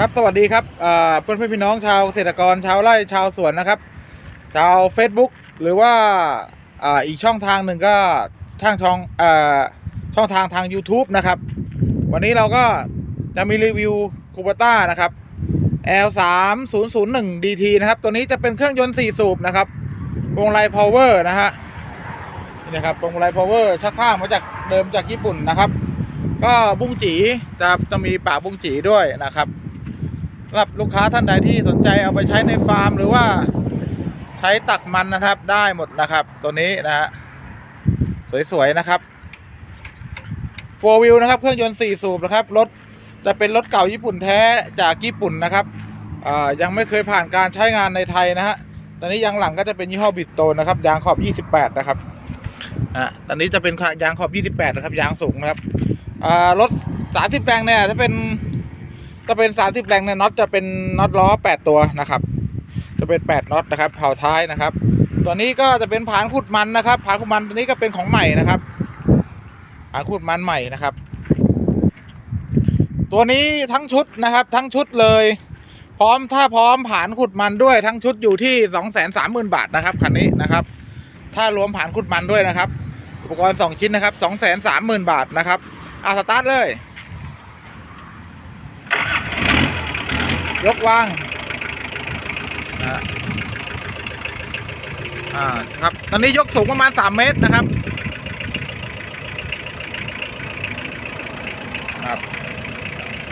ครับสวัสดีครับเพื่อนเพื่อนพี่น้องชาวเกษตรกรชาวไร่ชาวสวนนะครับ ชาว Facebook หรือว่าอีกช่องทางหนึ่งก็ทางช่องอช่องทางทาง YouTube นะครับ วันนี้เราก็จะมีรีวิวคูปต้านะครับ L 3 0 0 1 DT นะครับ ตัวนี้จะเป็นเครื่องยนต์ 4 สูบนะครับวงไลพาวเวอร์นะฮะนี่นะครับวงไลพาวเวอร์ชักข้างมาจากเดิมจากญี่ปุ่นนะครับ ก็บุ้งจีจะจะมีปากบุ้งจีด้วยนะครับำหรับลูกค้าท่านใดที่สนใจเอาไปใช้ในฟาร์มหรือว่าใช้ตักมันนะครับได้หมดนะครับ ตัวนี้นะฮะสวยๆนะครับโฟวิวนะครับ เครื่องยนต์4สูบนะครับรถจะเป็นรถเก่าญี่ปุ่นแท้จากญี่ปุ่นนะครับยังไม่เคยผ่านการใช้งานในไทยนะฮะตอนนี้ยางหลังก็จะเป็นยี่ห้อบิดโตนนะครับยางขอบ 28 นะครับอ่าตอนนี้จะเป็นยางขอบ 28 นะครับยางสูงนะครับอ่ารถ 30แรงเนี่ยถ้าเป็น ถ้าเป็น 30 แรงเนี่ยน็อตจะเป็นน็อตล้อ 8 ตัวนะครับ จะเป็น 8 น็อตนะครับเผาท้ายนะครับ ตัวนี้ก็จะเป็นผานขุดมันนะครับผานขุดมันตัวนี้ก็เป็นของใหม่นะครับผานขุดมันใหม่นะครับ ตัวนี้ทั้งชุดนะครับ ทั้งชุดเลย พร้อมถ้าพร้อมผานขุดมันด้วยทั้งชุดอยู่ที่ 230,000 บาทนะครับคันนี้นะครับ ถ้ารวมผานขุดมันด้วยนะครับ อุปกรณ์ 2 ชิ้นนะครับ 230,000 บาทนะครับอะสตาร์ทเลย ยกวางนะอ่าครับ ตอนนี้ยกสูงประมาณ 3 เมตรนะครับครับ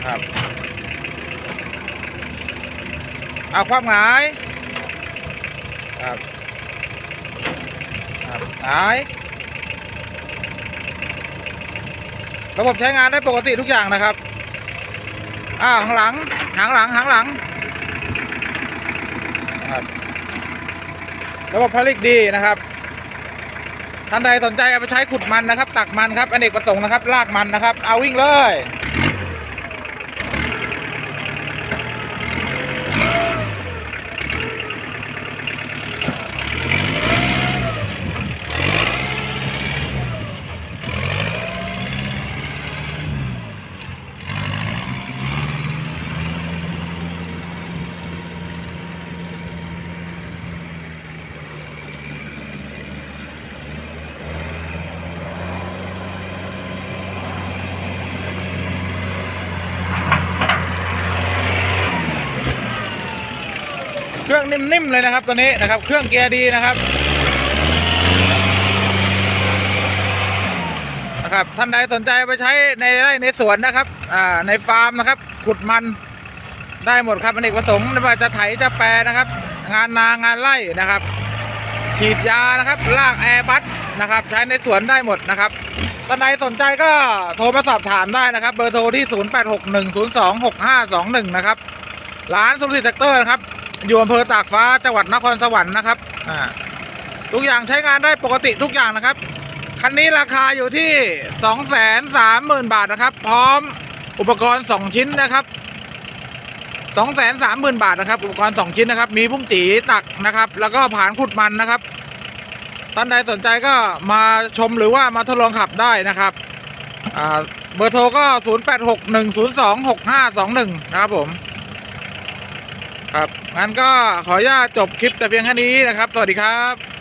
ครับเอาความหงายครับครับหงายระบบใช้งานได้ปกติทุกอย่างนะครับ อ่าข้างหลังหางหลังหางหลังครับระบบพลิกดีนะครับท่านใดสนใจเอาไปใช้ขุดมันนะครับ ตักมันครับอเนกประสงค์นะครับ ลากมันนะครับ เอาวิ่งเลย เครื่องนิ่มๆเลยนะครับตัวนี้นะครับ เครื่องเกียร์ดีนะครับนะครับท่านใดสนใจไปใช้ในไร่ในสวนนะครับอ่าในฟาร์มนะครับ ขุดมันได้หมดครับอเนกประสงค์ไม่ว่าจะไถจะแปรนะครับ งานนางานไร่นะครับฉีดยานะครับลากแอร์บัสนะครับใช้ในสวนได้หมดนะครับท่านใดสนใจก็โทรมาสอบถามได้นะครับ เบอร์โทรที่ 0861026521 นะครับร้านสมศิษย์แท็กเตอร์นะครับ อยู่อำเภอตากฟ้าจังหวัดนครสวรรค์นะครับอ่าทุกอย่างใช้งานได้ปกติทุกอย่างนะครับ คันนี้ราคาอยู่ที่สองแสนสามหมื่นบาทนะครับ พร้อมอุปกรณ์สองชิ้นนะครับสองแสนสามหมื่นบาทนะครับ อุปกรณ์สองชิ้นนะครับ มีพุ่งจีตักนะครับ แล้วก็ผานขุดมันนะครับท่านใดสนใจก็มาชมหรือว่ามาทดลองขับได้นะครับอ่าเบอร์โทรก็ศูนย์แปดหกหนึ่งศูนย์สองหกห้าสองหนึ่งนะครับผม ครับงั้นก็ขออนุญาตจบคลิปแต่เพียงแค่นี้นะครับ สวัสดีครับ